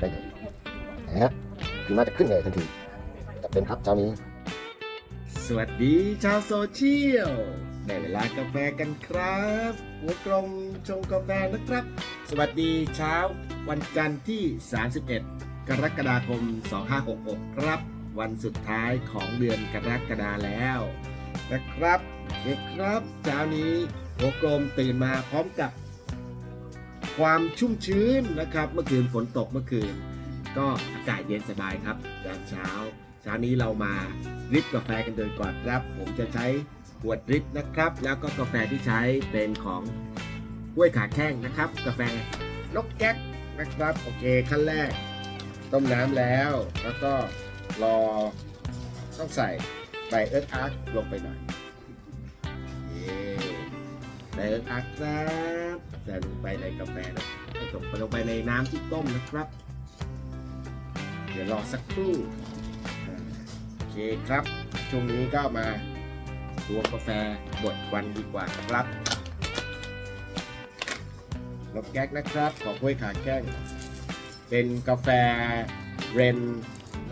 นได้เลยนะฮะคือมาจะขึ้นเลยทันทีจัดเต็มครับเช้านี้ สวัสดีชาวโซเชียลได้เวลากาแฟกันครับหัวกลมชงกาแฟนะครับ สวัสดีเช้า วันจันทร์ที่ 31 กรกฎาคม 2566 ครับ วันสุดท้ายของเดือนกรกฎาแล้วนะครับเด็กครับเช้านี้หัวกลมตื่นมาพร้อมกับ ความชุ่มชื้นนะครับ เมื่อคืนฝนตกเมื่อคืน ก็อากาศเย็นสบายครับยามเช้า เช้านี้เรามาดริปกาแฟกันโดยก่อนครับ ผมจะใช้ขวดดริปนะครับ แล้วก็กาแฟที่ใช้เป็นของกล้วยขาแข้งนะครับ กาแฟนกแก๊กนะครับโอเคขั้นแรก ต้มน้ำแล้วแล้วก็รอต้องใส่ใบเอิร์ธอาร์ตลงไปหน่อยเย้ใบเอิร์ธอาร์ตครับ ใส่ลงไปในกาแฟนะให้ตกลงไปในน้ำที่ต้มนะครับ เดี๋ยวรอสักครู่โอเคครับ ช่วงนี้ก็มาตัวกาแฟบดวันดีกว่าครับนกแก๊กนะครับของกล้วยขาแก้งเป็นกาแฟเรน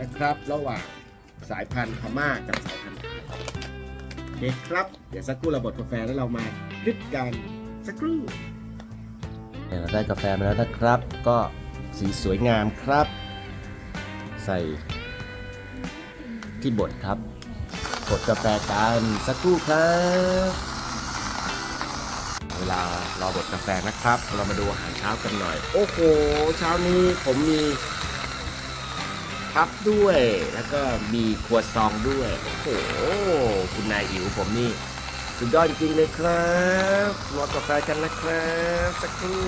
นะครับ ระหว่างสายพันธุ์พม่ากับสายพันธุ์ไทยโอเคครับ เดี๋ยวสักครู่เราบดกาแฟแล้วเรามาดริปกันสักครู่ เนี่ยเราได้กาแฟมาแล้วนะครับ ก็สีสวยงามครับ ใส่ที่บดครับบดกาแฟกันสักครู่ครับ เวลารอบดกาแฟนะครับ เรามาดูอาหารเช้ากันหน่อย โอ้โห เช้านี้ผมมีพับด้วย แล้วก็มีครัวซองด้วย โอ้โห คุณนายอิ๋วผมนี่ สุดยอดจริงๆเลยครับรอกาแฟกันนะครับสักครู่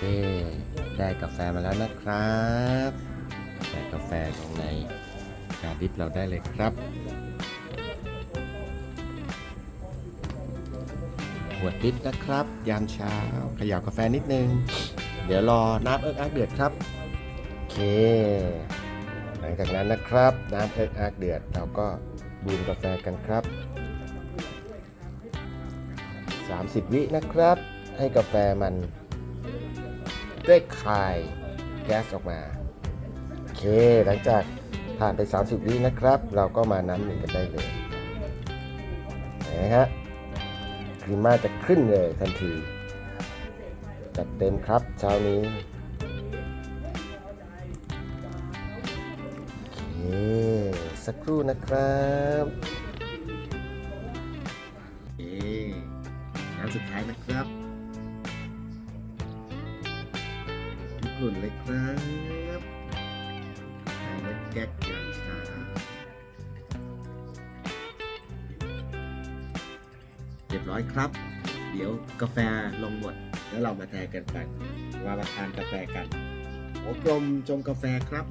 เอ๊ได้กาแฟมาแล้วนะครับใส่กาแฟลงในกาดิฟเราได้เลยครับหัวดิฟนะครับ ยามเช้าเขย่ากาแฟนิดนึง เดี๋ยวรอน้ำเอิ๊กอักเดือดครับโอเค หลังจากนั้นนะครับ น้ำเอิ๊กอักเดือดเราก็บูมกาแฟกันครับ 30 วินะครับ ให้กาแฟมันได้คายแก๊สออกมา โอเค หลังจากผ่านไป 30 วินะครับ เราก็มาน้ำหนึ่งกันได้เลยนะฮะครีมมาจะขึ้นเลยทันที จัดเต็มครับเช้านี้โอเคสักครู่นะครับ สุดท้ายนะครับญี่ปุ่นเลยครับใส่แล้วแก๊กอย่างช้าเรียบร้อยครับ เดี๋ยวกาแฟลงหมด แล้วเรามาแทนกันกันว่ามาทานกาแฟกันหัวกลมจงกาแฟครับ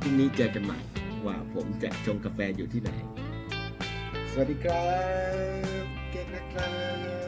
พรุ่งนี้เจอกันใหม่ว่าผมจะชงกาแฟอยู่ที่ไหน สวัสดีครับ เก๊กนะครับ